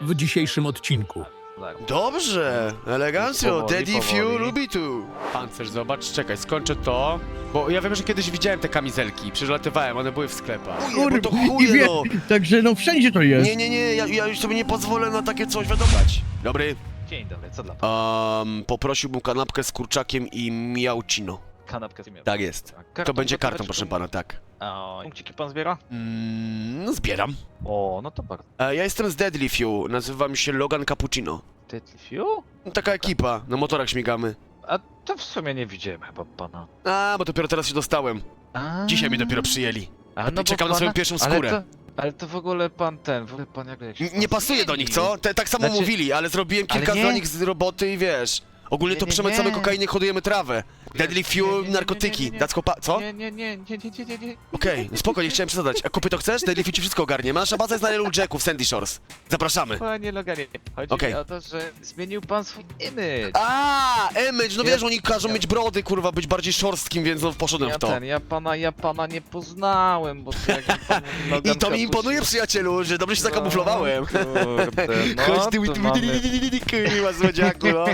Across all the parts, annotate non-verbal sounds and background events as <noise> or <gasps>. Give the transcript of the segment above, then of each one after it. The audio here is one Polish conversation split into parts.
w dzisiejszym odcinku. Dobrze, elegancjo, Powoli, Daddy Few powoli. lubi tu. Pancerz, zobacz, czekaj, skończę to, bo ja wiem, że kiedyś widziałem te kamizelki, przelatywałem, one były w sklepach. Chuje, bo to chuje, wie- no. Także no wszędzie to jest. Nie, nie, nie, ja, ja już sobie nie pozwolę na takie coś wiadomość. Dobry, Dzień dobry, co dla pana? um, poprosiłbym kanapkę z kurczakiem i miaucino. Kanapkę z imieniem. Tak jest. A To będzie kartą, proszę pana, tak. A punkciki pan zbiera? Mm, no zbieram. O, no to bardzo. E, ja jestem z Deadly Few, nazywam się Logan Cappuccino. Deadly Few? Taka ekipa, na motorach śmigamy. A to w sumie nie widziałem chyba pana. A, bo dopiero teraz się dostałem. A, Dzisiaj mnie dopiero przyjęli. A, no czekam na swoją pierwszą skórę. Ale to, ale to w ogóle pan ten, w ogóle pan jak... jak się N- pan Nie pasuje do nich, zmienił. co? Te, tak samo Znaczy- mówili, ale zrobiłem Ale kilka nie. dla nich z roboty i wiesz. Ogólnie Nie, to nie, przemycamy nie. kokainę, hodujemy trawę. Deadly Fuel, narkotyki. That's copa... Co? Nie, nie, nie, nie, nie, nie, nie, nie. Okej, no spoko, nie chciałem przesadzać. A kupy to chcesz? Deadly Fuel ci wszystko ogarnie. Nasza baza jest na Little Jacku w Sandy Shores. Zapraszamy. Panie Loganie, chodzi Okej. mi o to, że zmienił pan swój image. A, image, no Ja- wiesz, oni każą ja- mieć brody, kurwa, być bardziej szorstkim, więc no poszedłem Ja w to. ten, ja pana, ja pana nie poznałem, bo to jak pan mówi Logan I to mi imponuje, przyjacielu, że dobrze się zakamuflowałem. No, Kurde, no, Chodź ty, tu mamy- kurwa, złodziaku, no.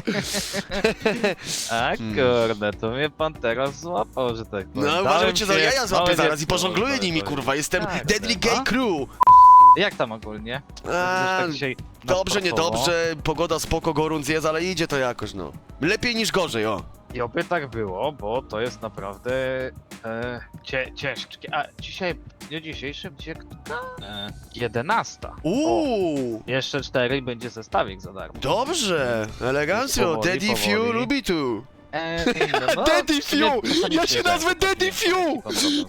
A Hmm. kurde, to mnie pan teraz złapał, że tak powiem. No, Dałem uważaj, cię za się jaja jak złapię małe zaraz i dziecko, pożongluję tak, nimi, tak. kurwa. Jestem Tak, Deadly tak, Gay no. Crew. Jak tam ogólnie? A, tak dzisiaj Dobrze, niedobrze, pogoda spoko, gorąc jest, ale idzie to jakoś, no. Lepiej niż gorzej, o. I oby tak było, bo to jest naprawdę e, cie, ciężkie. A dzisiaj, w dniu dzisiejszym, gdzie e, 11. Uuu, Jeszcze 4 i będzie zestawik za darmo. dobrze, elegancjo, Powoli, Daddy Few lubi tu. E, no, <laughs> no, Daddy Few! Ja się nazwę Daddy Few!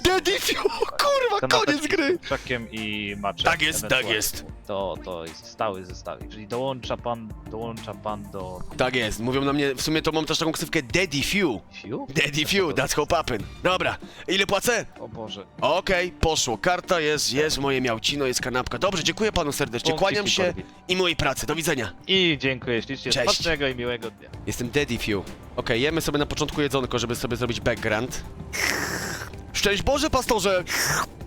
Daddy Few, kurwa, koniec gry. Czakiem i maczem. Tak jest, tak ewentualnie. jest. To, to jest stały zestawik, czyli dołącza pan, dołącza pan do Tak jest, mówią na mnie, w sumie to mam też taką ksywkę Daddy Few. Few? Daddy Few, that's how poppin'. Dobra, ile płacę? O Boże. Okej, poszło. Karta jest, jest moje miałcino, jest kanapka. Dobrze, dziękuję panu serdecznie. Punkciki, Kłaniam się i miłej pracy. Do widzenia. I dziękuję ślicznie, Cześć. smacznego i miłego dnia. Jestem Daddy Few. Okej, jemy sobie na początku jedzonko, żeby sobie zrobić background. Szczęść Boże, pastorze!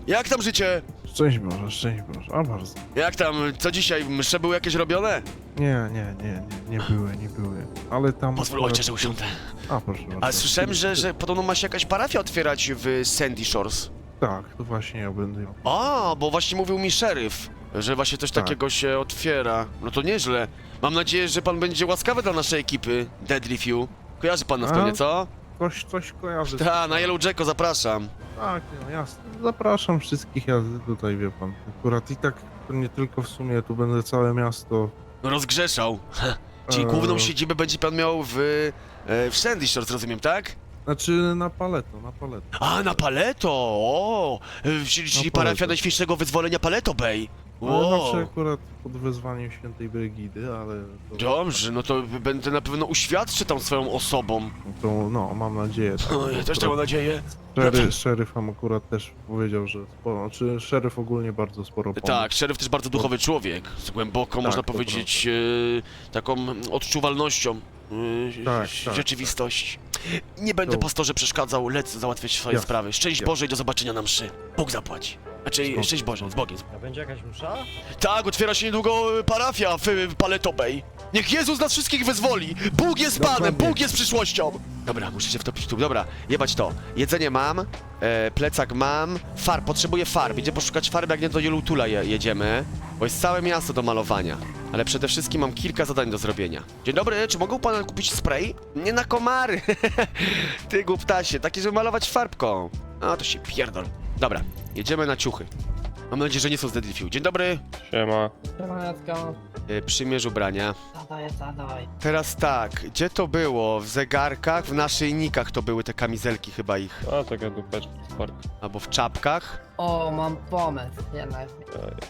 Jak tam życie? Szczęść Boże, szczęść Boże, a bardzo. Jak tam, co dzisiaj, msze były jakieś robione? Nie, nie, nie, nie, nie były, nie były. Ale tam... Pozwól ojcze, że usiądę. A, proszę bardzo. A słyszałem, że, że podobno ma się jakaś parafia otwierać w Sandy Shores. Tak, to właśnie ja będę ją. A, bo właśnie mówił mi szeryf, że właśnie coś Tak. takiego się otwiera. No to nieźle. Mam nadzieję, że pan będzie łaskawy dla naszej ekipy, Deadly Few. Kojarzy pan nas A? pewnie, co? Coś, coś kojarzy. Ta, na Yellow Jacko zapraszam. Tak, no jasne. Zapraszam wszystkich, ja tutaj, wie pan. Akurat i tak to nie tylko w sumie, tu będę całe miasto. Rozgrzeszał. <laughs> Czyli Eee. główną siedzibę będzie pan miał w, e, w Sandy Shores, rozumiem, tak? Znaczy na paleto, na paleto. A, na Paleto! O! E, Czyli, czyli Na parafia. Najświętszego Wyzwolenia Paleto Bay. Wow. zawsze akurat pod wezwaniem świętej Brygidy, ale... To, Dobrze, no to będę na pewno uświadczy tam swoją osobą. to no, mam nadzieję. Tak, O, ja też tak mam nadzieję. Szery, szeryf nam akurat też powiedział, że sporo, znaczy szeryf ogólnie bardzo sporo pomógł. Tak, szeryf też bardzo duchowy człowiek, z głęboką, Tak, można to powiedzieć, e, taką odczuwalnością e, Tak, tak, rzeczywistość. Nie będę To- pastorze przeszkadzał, lecę załatwiać swoje Jasne, sprawy. Szczęść jasne. Boże i do zobaczenia na mszy. Bóg zapłaci. Znaczy, szczęść Boże, z Bogiem. A będzie jakaś msza? Tak, otwiera się niedługo e, parafia w, w Paleto Bay. Niech Jezus nas wszystkich wyzwoli! Bóg jest Panem, Dokładnie. Bóg jest przyszłością! Dobra, muszę się wtopić tu. Dobra, jebać to. Jedzenie mam, e, plecak mam, far, potrzebuję farb. Idzie poszukać farby, jak nie do Jelutula je, jedziemy, bo jest całe miasto do malowania. Ale przede wszystkim mam kilka zadań do zrobienia. Dzień dobry, czy mogą pana kupić spray? Nie na komary! <laughs> Ty głuptasie, takie, żeby malować farbką. A, to się pierdol. Dobra, jedziemy na ciuchy. Mam nadzieję, że nie są z Deadly. Dzień dobry, Siema. Siemaneczko, e, przymierz ubrania. zadaj, zadaj. Teraz tak, gdzie to było? W zegarkach, w naszyjnikach to były te kamizelki chyba ich. A taka dupeczka sport. Albo w czapkach. O, mam pomysł, jednak.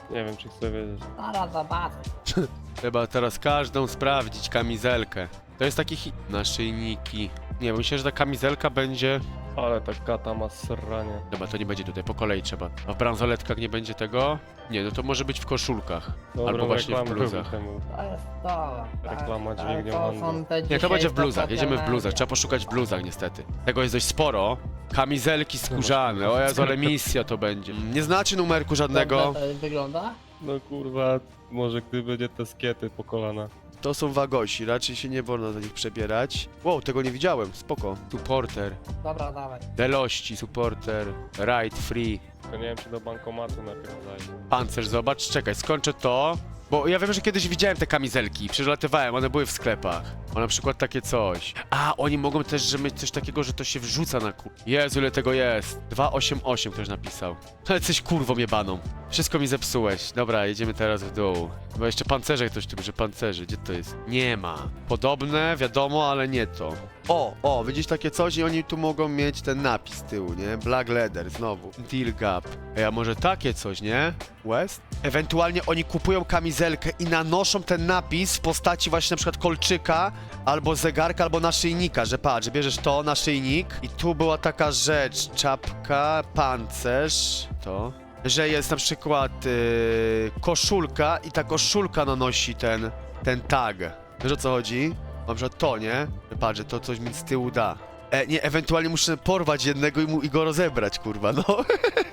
E, nie wiem czy chcę wiedzieć. Zaraz zobaczę. <laughs> Trzeba teraz każdą sprawdzić kamizelkę. To jest taki hit. Naszyjniki. Nie, bo myślę, że ta kamizelka będzie... Ale ta kata ma sranie. Dobra, to nie będzie tutaj, po kolei trzeba. A w bransoletkach nie będzie tego? Nie, no to może być w koszulkach. Dobra, Albo właśnie w reklamy bluzach. temu. To jest to. Reklama tak, dźwignią to handlu. są te Nie, to będzie w bluzach, jedziemy w bluzach. Trzeba poszukać w bluzach niestety. Tego jest dość sporo. Kamizelki skórzane, o Jezu, ale misja to będzie. Nie znacie numerku żadnego. Wygląda? No kurwa, może gdyby nie te skiety po kolana. To są wagosi, raczej się nie wolno za nich przebierać. Wow, tego nie widziałem, spoko. Supporter, Dobra, dawaj. Delości, supporter, ride, free, Tylko nie wiem, czy do bankomatu najpierw zajść. pancerz, zobacz, czekaj, skończę to. Bo ja wiem, że kiedyś widziałem te kamizelki, przelatywałem, one były w sklepach. O, na przykład takie coś. A, oni mogą też że mieć coś takiego, że to się wrzuca na kur... Jezu, ile tego jest. 288 ktoś napisał. <laughs> Ale coś kurwą jebaną. Wszystko mi zepsułeś. Dobra, jedziemy teraz w dół. Chyba jeszcze pancerze ktoś tu że pancerzy. Gdzie to jest? Nie ma. Podobne, wiadomo, ale nie to. O, o, widzisz takie coś i oni tu mogą mieć ten napis z tyłu, nie? Black Leather, znowu. Deal Gap. Ej, a może takie coś, nie? West? Ewentualnie oni kupują kamizelkę i nanoszą ten napis w postaci właśnie na przykład kolczyka, albo zegarka, albo naszyjnika, że patrz, że bierzesz to, naszyjnik i tu była taka rzecz, czapka, pancerz, to, że jest na przykład yy, koszulka i ta koszulka nanosi ten, ten tag. Wiesz o co chodzi? Na przykład to, nie? Patrz, że to coś mi z tyłu da. E, nie, ewentualnie muszę porwać jednego i, mu, i go rozebrać, kurwa, no.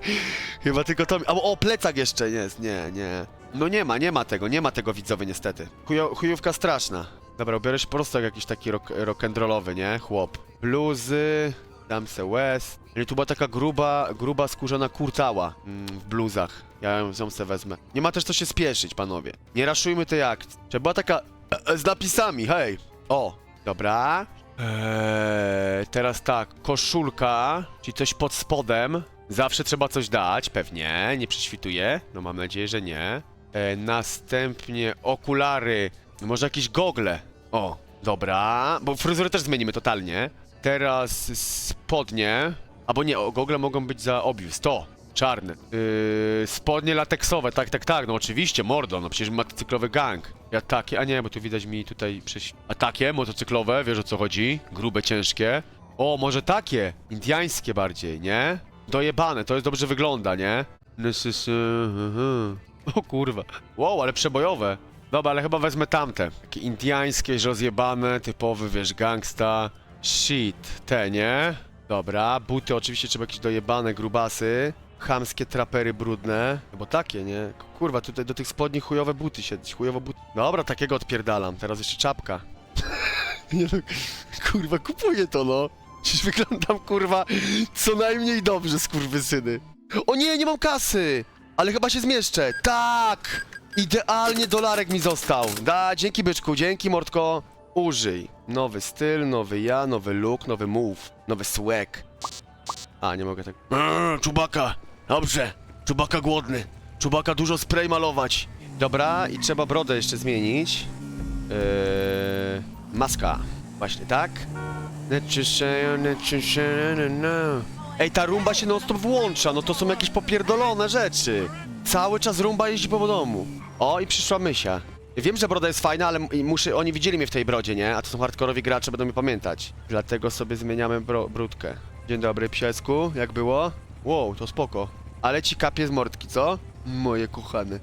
<laughs> Chyba tylko to mi... Albo, o, plecak jeszcze jest, nie, nie. No nie ma, nie ma tego, nie ma tego widzowy niestety. Chujo, chujówka straszna. Dobra, ubiorę się po prostu jak jakiś taki rock, rock'n'rollowy, nie? Chłop. Bluzy, dam se West. Tu była taka gruba, gruba skórzana kurtała mm, w bluzach. Ja ją, ją se wezmę. Nie ma też co się spieszyć, panowie. Nie raszujmy tej akcji. Czy była taka e, e, z napisami, hej. O, dobra. Eee, teraz tak, koszulka, czyli coś pod spodem. Zawsze trzeba coś dać, pewnie, nie prześwituje. No mam nadzieję, że nie. E, następnie okulary, może jakieś gogle. O, dobra, bo fryzurę też zmienimy totalnie. Teraz spodnie, albo nie, gogle mogą być za obvious, to. Czarne. Yy, spodnie lateksowe, tak, tak, tak, no oczywiście, mordo, no przecież motocyklowy gang. Ja takie, a nie, bo tu widać mi tutaj prześ... A takie, motocyklowe, wiesz o co chodzi? Grube, ciężkie. O, może takie, indiańskie bardziej, nie? Dojebane, to jest dobrze wygląda, nie? Nysysy, mhm. O kurwa. Wow, ale przebojowe. Dobra, ale chyba wezmę tamte. Takie indiańskie, rozjebane, typowy, wiesz, gangsta. Shit, te, nie? Dobra, buty oczywiście trzeba jakieś dojebane, grubasy. Chamskie trapery brudne. Bo takie, nie? Kurwa, tutaj do tych spodni chujowe buty się, chujowo buty. Dobra, takiego odpierdalam. Teraz jeszcze czapka. <laughs> nie no, kurwa, kupuję to, no. Przecież wyglądam, kurwa, co najmniej dobrze, skurwysyny. O nie, nie mam kasy! Ale chyba się zmieszczę. Tak! Idealnie dolarek mi został. Da, dzięki byczku, dzięki mordko. Użyj. Nowy styl, nowy ja, nowy look, nowy move, nowy swag. A, nie mogę tak. Eee, czubaka. Dobrze. Czubaka głodny. Czubaka dużo spray malować. Dobra, i trzeba brodę jeszcze zmienić. Eee, maska. Właśnie, tak? Ej, ta rumba się non stop włącza, no to są jakieś popierdolone rzeczy. Cały czas rumba jeździ po domu. O, i przyszła mysia. Wiem, że broda jest fajna, ale muszę, oni widzieli mnie w tej brodzie, nie? A to są hardkorowi gracze, będą mnie pamiętać. Dlatego sobie zmieniamy bro, brudkę. Dzień dobry, psiesku, jak było? Wow, to spoko. Ale ci kapie z mordki, co? Moje kochane.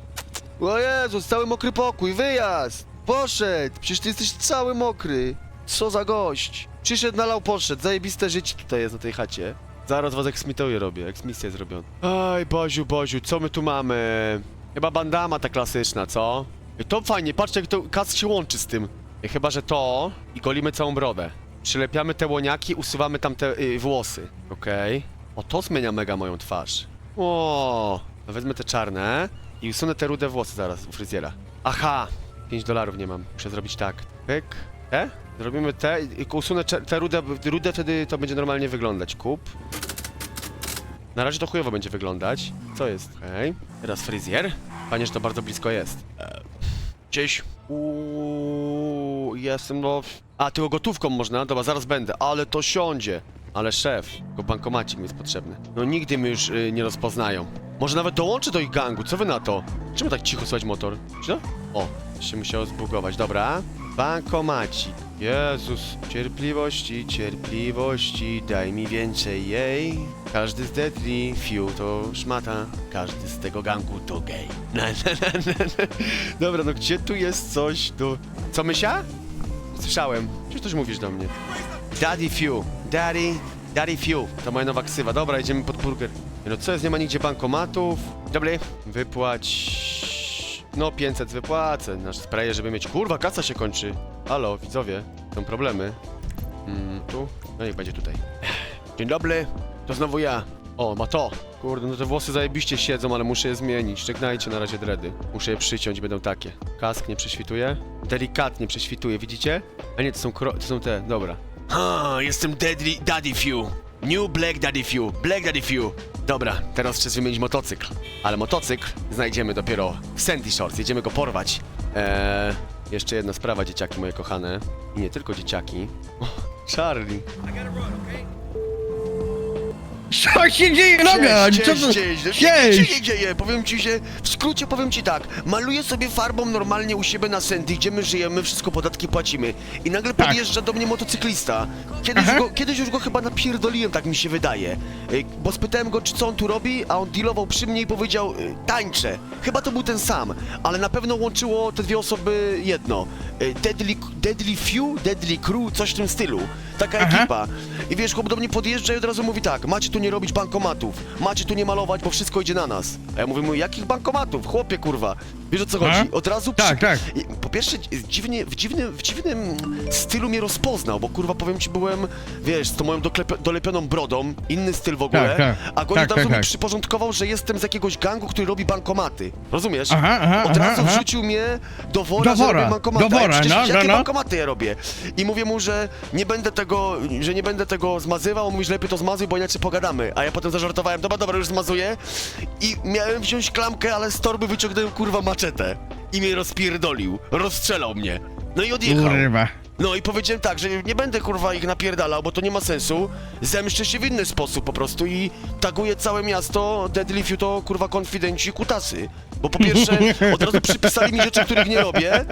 O Jezus, cały mokry pokój, wyjazd! Poszedł! Przecież ty jesteś cały mokry. Co za gość? Przyszedł, nalał, poszedł. Zajebiste życie tutaj jest na tej chacie. Zaraz was eksmituję robię, eksmisję zrobię. Aj, Boziu, Boziu, co my tu mamy? Chyba bandama ta klasyczna, co? To fajnie, patrzcie jak to kask się łączy z tym. Chyba, że to i golimy całą brodę. Przylepiamy te łoniaki, usuwamy tam te y, włosy. Okej. O, to zmienia mega moją twarz. O, wezmę te czarne i usunę te rude włosy zaraz u fryzjera. Aha, 5 dolarów nie mam. Muszę zrobić tak. Pyk. Te? Zrobimy te i usunę te rude, rude, wtedy to będzie normalnie wyglądać. Kup. Na razie to chujowo będzie wyglądać. Co jest? Okej. Teraz fryzjer. Panie, że to bardzo blisko jest. E, Gdzieś. Uuu, jestem no... A, tylko gotówką można? Dobra, zaraz będę. Ale to siądzie. Ale szef, tylko bankomacik mi jest potrzebny. No nigdy mnie już y, nie rozpoznają. Może nawet dołączę do ich gangu, co wy na to? Czemu tak cicho słychać motor? Co? O, się musiało zbugować, dobra. Bankomacik. Jezus, cierpliwości, cierpliwości, daj mi więcej jej. Każdy z Deadly Few to szmata, każdy z tego gangu to gej. <laughs> Na, na, na, na, na. Dobra, no gdzie tu jest coś do... Co, mysia? Słyszałem. Czy coś mówisz do mnie? Daddy Few. Daddy... Daddy Few. To moja nowa ksywa. Dobra, idziemy pod burger. No co jest, nie ma nigdzie bankomatów. Dobry. Wypłać... No 500 wypłacę, nasz sprayer, żeby mieć... Kurwa, kasa się kończy. Halo, widzowie, są problemy. Mm, tu? No niech będzie tutaj. Dzień dobry, to znowu ja. O, ma to. Kurde, no te włosy zajebiście siedzą, ale muszę je zmienić. Żegnajcie na razie dredy. Muszę je przyciąć, będą takie. Kask nie prześwituje? Delikatnie prześwituje, widzicie? A nie, to są kro... to są te, dobra. Ha, jestem Daddy Few. New Black Daddy Few. Black Daddy Few. Dobra, teraz czas wymienić motocykl. Ale motocykl znajdziemy dopiero w Sandy Shores. Jedziemy go porwać. Eee, jeszcze jedna sprawa, dzieciaki moje kochane. I nie tylko dzieciaki. <laughs> O, Charlie. Co się dzieje, Logan? Cześć, Co cześć, to... cześć. Nic Cześć! się nie dzieje, powiem ci się, w skrócie powiem ci tak, maluję sobie farbą normalnie u siebie na Sandy, gdzie my żyjemy, wszystko podatki płacimy i nagle Tak. podjeżdża do mnie motocyklista. Kiedyś, Aha. go, kiedyś już go chyba napierdoliłem, tak mi się wydaje, Y, bo spytałem go, czy co on tu robi, a on dealował przy mnie i powiedział, y, tańczę. Chyba to był ten sam, ale na pewno łączyło te dwie osoby jedno. Y, Deadly, Deadly Few, Deadly Crew, coś w tym stylu. Taka Aha. ekipa. I wiesz, chłop do mnie podjeżdża i od razu mówi tak, macie tu nie robić bankomatów, macie tu nie malować, bo wszystko idzie na nas. A ja mówię mu, jakich bankomatów? Chłopie, kurwa. Wiesz o co chodzi? Od razu Tak, tak. I Po pierwsze, dziwnie, w, dziwnym, w dziwnym stylu mnie rozpoznał, bo kurwa, powiem ci, byłem, wiesz, z tą moją dolepioną brodą, inny styl w ogóle, Tak, tak. a go Tak, od razu tak, mi tak. przyporządkował, że jestem z jakiegoś gangu, który robi bankomaty. Rozumiesz? Aha, aha, Od aha, razu aha. wrzucił mnie do wora, Do że wora, robię bankomaty. do A ja wora, przecież no, jakie no, no. bankomaty ja robię? I mówię mu, że nie będę tego, że nie będę tego zmazywał, on mówi, że lepiej to zmazuj, bo inaczej pogadamy. A ja potem zażartowałem, dobra, dobra, już zmazuję. I miałem wziąć klamkę, ale z torby wyciągnąłem kurwa maczetę. I mnie rozpierdolił, rozstrzelał mnie. No i odjechał. Kurwa. No i powiedziałem tak, że nie będę kurwa ich napierdalał, bo to nie ma sensu. Zemszczę się w inny sposób po prostu i taguję całe miasto Deadly Few to kurwa konfidenci kutasy. Bo po pierwsze od razu przypisali mi rzeczy, których nie robię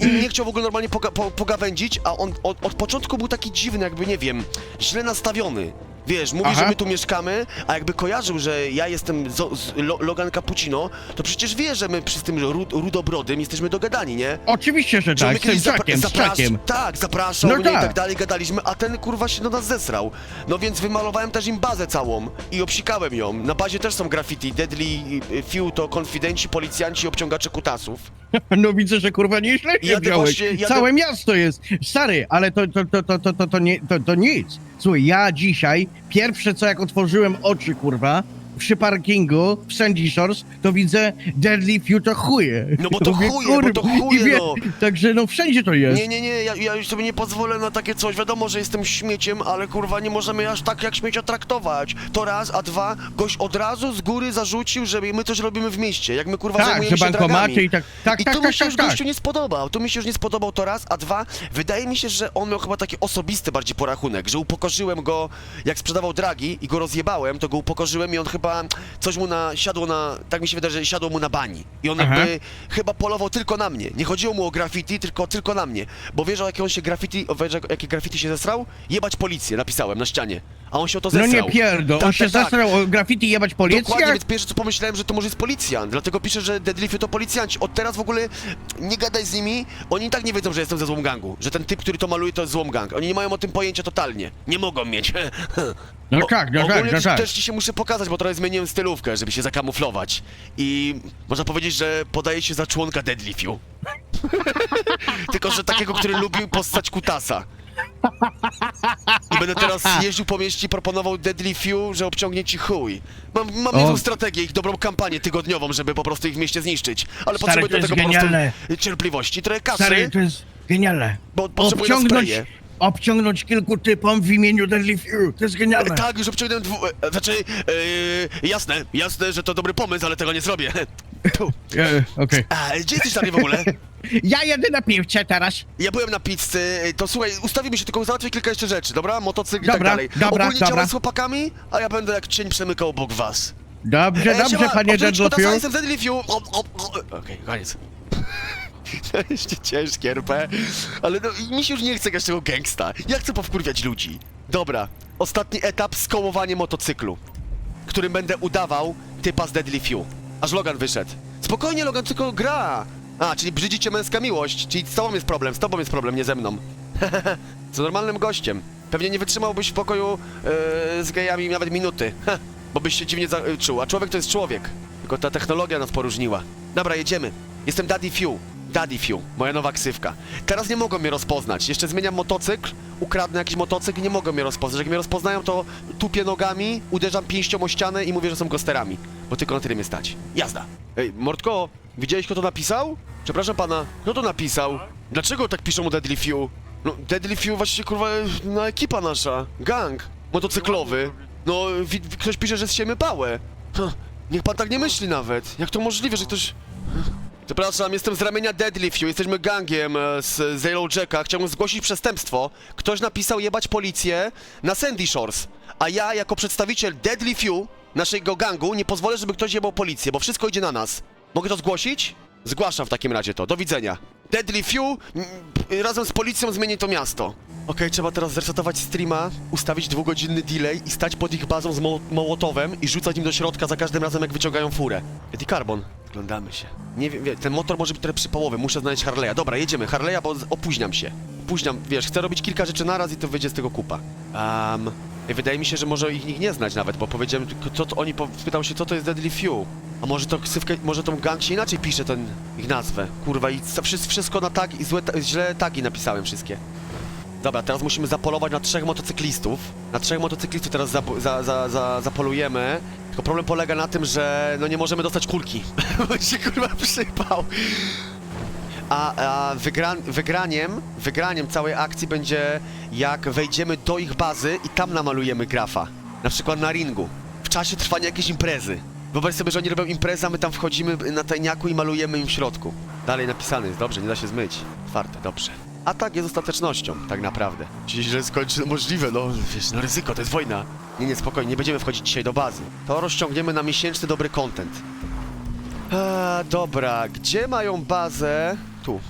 i nie chciał w ogóle normalnie poga po pogawędzić, a on od, od początku był taki dziwny, jakby nie wiem, źle nastawiony. Wiesz, mówi, Aha. że my tu mieszkamy, a jakby kojarzył, że ja jestem zo, z, Lo, Logan Cappuccino, to przecież wie, że my przy tym rud, rudobrodym jesteśmy dogadani, nie? Oczywiście, że Że tak, z tym kiedyś zapra- z zaprasz-. Tak, zapraszał No mnie i tak. tak dalej, gadaliśmy, a ten kurwa się do nas zesrał. No więc wymalowałem też im bazę całą i obsikałem ją. Na bazie też są graffiti, Deadly y, Few to konfidenci, policjanci, obciągacze kutasów. <laughs> No widzę, że kurwa nieźle się Jadę wziąłeś. właśnie- jadę- Całe miasto jest. Stary, ale to, to, to, to, to, to, to, nie, to, to nic. Słuchaj, ja dzisiaj, pierwsze co jak otworzyłem oczy, kurwa, przy parkingu w Sandy Shores, to widzę Deadly to chuje. No bo to Mówię, chuje, bo to kurwa, chuje, i wie- no. Także no wszędzie to jest. Nie, nie, nie, ja, ja już sobie nie pozwolę na takie coś. Wiadomo, że jestem śmieciem, ale kurwa nie możemy aż tak jak śmiecia traktować. To raz, a dwa, gość od razu z góry zarzucił, że my coś robimy w mieście. Jak my kurwa tak, zajmujemy że się bankomaty dragami. i tak. Tak, I tak, to tak, mi się tak, już tak. gościu nie spodobał. To mi się już nie spodobał to raz, a dwa, wydaje mi się, że on miał chyba taki osobisty bardziej porachunek, że upokorzyłem go, jak sprzedawał dragi i go rozjebałem, to go upokorzyłem i on chyba coś mu na, siadło na, tak mi się wydaje, że siadło mu na bani. I on Aha. jakby chyba polował tylko na mnie. Nie chodziło mu o graffiti, tylko, tylko na mnie. Bo wiesz, o jakie on się graffiti, o wiesz, jakie graffiti się zesrał? Jebać policję, napisałem na ścianie. A on się o to No zesrał. nie pierdo, on Tak, się tak, tak. zasrał o graffiti jebać policję? Dokładnie, więc pierwsze co pomyślałem, że to może jest policjant, dlatego piszę, że Deadlift'y to policjanci. Od teraz w ogóle nie gadaj z nimi, oni i tak nie wiedzą, że jestem ze złą gangu, że ten typ, który to maluje, to jest złą gang. Oni nie mają o tym pojęcia totalnie. Nie mogą mieć. <laughs> No tak, no tak, ogólnie no tak. też ci się muszę pokazać, bo trochę zmieniłem stylówkę, żeby się zakamuflować. I można powiedzieć, że podaje się za członka Deadlift'u. <laughs> Tylko, że takiego, który lubił postać kutasa. I będę teraz jeździł po mieście i proponował Deadly Few, że obciągnie ci chuj. Mam, mam O. jedną strategię, ich dobrą kampanię tygodniową, żeby po prostu ich w mieście zniszczyć. Ale Stary, potrzebuję to do jest tego po genialne. prostu cierpliwości, trochę kasy, Stary, to jest genialne. bo potrzebuję na Obciągnąć. Obciągnąć kilku typom w imieniu Deadly Few. To jest genialne. Tak, już obciągnąłem dwu... e, Znaczy, e, jasne, jasne, że to dobry pomysł, ale tego nie zrobię. <laughs> Tu. E, Okej. A, gdzie jesteś stary w ogóle? <laughs> Ja jedę na piwce teraz. Ja byłem na pizzy, to słuchaj, ustawimy się, tylko załatwię kilka jeszcze rzeczy, dobra? Motocykl i tak Dobra, dalej. dobra, Ogólnie dobra. działaj z chłopakami, a ja będę jak cień przemykał obok was. Dobrze, E, dobrze, siema, panie obserwuj Deadly kutasa, Few. Jestem Deadly Few. O, o, o. Okej, koniec. <laughs> To jeszcze ciężkie RP, ale no, mi się już nie chce jeszcze tego gangsta. Ja chcę powkurwiać ludzi. Dobra, ostatni etap, skołowanie motocyklu, którym będę udawał typa z Deadly Few. Aż Logan wyszedł. Spokojnie, Logan tylko gra. A, czyli brzydzicie męska miłość, czyli z tobą jest problem, z tobą jest problem, nie ze mną. <laughs> z normalnym gościem. Pewnie nie wytrzymałbyś w pokoju e, z gejami nawet minuty, bo byś się dziwnie za- czuł. A człowiek to jest człowiek. Tylko ta technologia nas poróżniła. Dobra, jedziemy. Jestem Daddy Few. Daddy Few, moja nowa ksywka. Teraz nie mogą mnie rozpoznać. Jeszcze zmieniam motocykl, ukradnę jakiś motocykl i nie mogą mnie rozpoznać. Jak mnie rozpoznają, to tupię nogami, uderzam pięścią o ścianę i mówię, że są gosterami. Bo tylko na tyle mnie stać. Jazda. Ej, Mordko, widziałeś kto to napisał? Przepraszam pana, kto to napisał? Dlaczego tak piszą o Deadly Few? No, Deadly Few właściwie, kurwa, no ekipa nasza. Gang motocyklowy. No, ktoś pisze, że zsiemy pałę. Niech pan tak nie myśli nawet. Jak to możliwe, że ktoś... Przepraszam, jestem z ramienia Deadly Few, jesteśmy gangiem e, z, z Yellow Jacka. Chciałbym zgłosić przestępstwo. Ktoś napisał jebać policję na Sandy Shores. A ja, jako przedstawiciel Deadly Few, naszego gangu, nie pozwolę, żeby ktoś jebał policję, bo wszystko idzie na nas. Mogę to zgłosić? Zgłaszam w takim razie to. Do widzenia. Deadly Few mm, razem z policją zmieni to miasto. Okej, trzeba teraz zresetować streama, ustawić dwugodzinny delay i stać pod ich bazą z mo mołotowem i rzucać im do środka za każdym razem, jak wyciągają furę. Eddie Carbon. Oglądamy się. Nie wiem, wie- ten motor może być trochę przypałowy, muszę znaleźć Harley'a. Dobra, jedziemy. Harley'a, bo opóźniam się. Opóźniam, wiesz, chcę robić kilka rzeczy naraz i to wyjdzie z tego kupa. Um, wydaje mi się, że może ich, ich nie znać nawet, bo powiedziałem, co to, oni po, spytał się, co to jest Deadly Few. A może to ksywkę, może tą gang się inaczej pisze, ten ich nazwę. Kurwa, i wszystko na tag i złe, źle tagi napisałem wszystkie. Dobra, teraz musimy zapolować na trzech motocyklistów. Na trzech motocyklistów teraz za, za, za, za, zapolujemy. Tylko problem polega na tym, że no nie możemy dostać kulki. <laughs> Bo się kurwa przypał. A, a wygra, wygraniem, wygraniem całej akcji będzie jak wejdziemy do ich bazy i tam namalujemy grafa. Na przykład na ringu. W czasie trwania jakiejś imprezy. Wyobraź sobie, że oni robią imprezę, a my tam wchodzimy na tajniaku i malujemy im w środku. Dalej napisane jest, dobrze, nie da się zmyć. Otwarte, dobrze. Atak jest ostatecznością, tak naprawdę. Jeśli źle skończy, możliwe, no wiesz, no ryzyko, to jest wojna. Nie, nie, spokojnie, nie będziemy wchodzić dzisiaj do bazy. To rozciągniemy na miesięczny dobry content. A, dobra, gdzie mają bazę? Tu.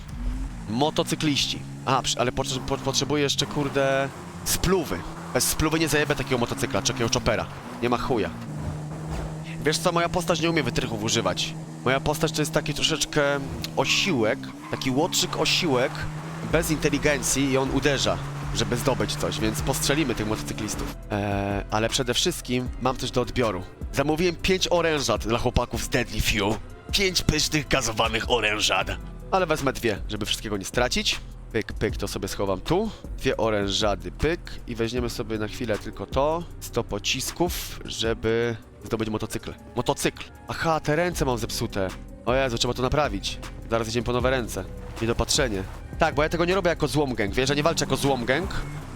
Motocykliści. A, ale po, potrzebuję jeszcze, kurde, spluwy. Bez spluwy nie zajebę takiego motocykla, czy takiego chopera. Nie ma chuja. Wiesz co, moja postać nie umie wytrychów używać. Moja postać to jest taki troszeczkę osiłek, taki łotrzyk osiłek, bez inteligencji i on uderza, żeby zdobyć coś, więc postrzelimy tych motocyklistów. Eee, ale przede wszystkim mam coś do odbioru. Zamówiłem pięć orężat dla chłopaków z Deadly Few. Pięć pysznych gazowanych orężat. Ale wezmę dwie, żeby wszystkiego nie stracić. Pyk, pyk, to sobie schowam tu. Dwie orężady, pyk. I weźmiemy sobie na chwilę tylko to. 100 pocisków, żeby zdobyć motocykl. Motocykl. Aha, te ręce mam zepsute. O Jezu, trzeba to naprawić. Zaraz idziemy po nowe ręce. Niedopatrzenie. Tak, bo ja tego nie robię jako złom gang. Wiesz, że nie walczę jako złom gang,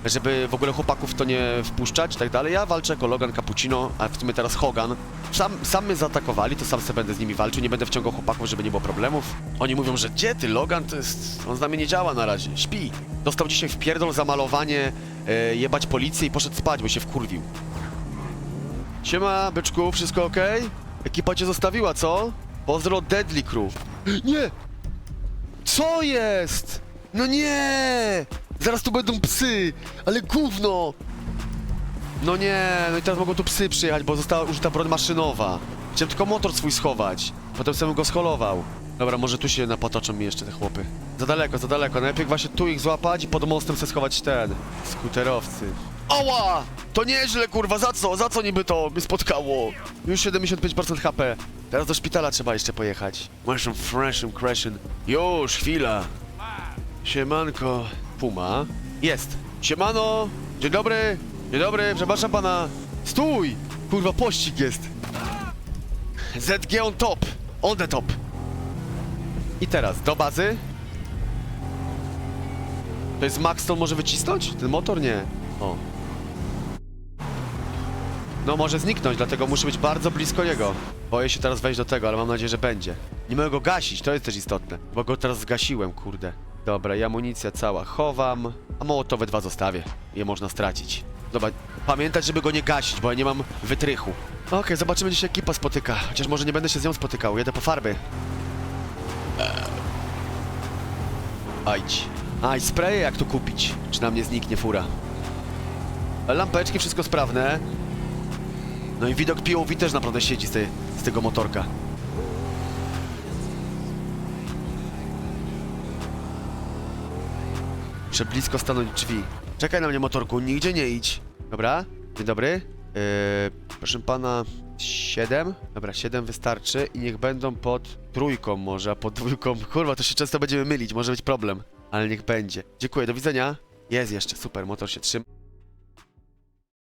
żeby w ogóle chłopaków to nie wpuszczać i tak dalej. Ja walczę jako Logan Cappuccino, a w sumie teraz Hogan. Sam, sam mnie zaatakowali, to sam sobie będę z nimi walczył, nie będę wciągał chłopaków, żeby nie było problemów. Oni mówią, że gdzie ty, Logan, to jest... On z nami nie działa na razie, śpi. Dostał dzisiaj w pierdol za malowanie, e, jebać policję i poszedł spać, bo się wkurwił. Siema, byczku, wszystko ok? Ekipa cię zostawiła, co? Pozdro Deadly Crew. <gasps> Nie! Co jest? No nie! Zaraz tu będą psy! Ale gówno! No nie, no i teraz mogą tu psy przyjechać, bo została użyta broń maszynowa. Chciałem tylko motor swój schować. Potem sobie go scholował. Dobra, może tu się napotoczą mi jeszcze te chłopy. Za daleko, za daleko. Najlepiej właśnie tu ich złapać i pod mostem sobie schować ten. Skuterowcy. Oła! To nieźle, kurwa, za co? Za co niby to mnie spotkało? Już 75% HP. Teraz do szpitala trzeba jeszcze pojechać. Mushroom freshem crashing. Już, chwila. Siemanko. Puma. Jest. Siemano. Dzień dobry. Dzień dobry, przepraszam pana. Stój! Kurwa, pościg jest. ZG on top. On the top. I teraz, do bazy. To jest Max, to może wycisnąć? Ten motor? Nie. O. No może zniknąć, dlatego muszę być bardzo blisko niego. Boję się teraz wejść do tego, ale mam nadzieję, że będzie. Nie mogę go gasić, to jest też istotne. Bo go teraz zgasiłem, kurde. Dobra, i amunicja cała chowam, a mołotowe dwa zostawię. Je można stracić. Dobra, pamiętać, żeby go nie gasić, bo ja nie mam wytrychu. Okej, zobaczymy, gdzie się ekipa spotyka. Chociaż może nie będę się z nią spotykał, jedę po farby. Ajdź. Aj, spreje jak tu kupić? Czy nam nie zniknie fura? Lampeczki, wszystko sprawne. No i widok POV też naprawdę siedzi z, z tego motorka. Muszę blisko stanąć drzwi. Czekaj na mnie motorku, nigdzie nie idź. Dobra? Dzień dobry. Yy, proszę pana, 7? Dobra, 7 wystarczy i niech będą pod trójką może, a pod dwójką, kurwa, to się często będziemy mylić, może być problem. Ale niech będzie. Dziękuję, do widzenia. Jest jeszcze, super, motor się trzyma.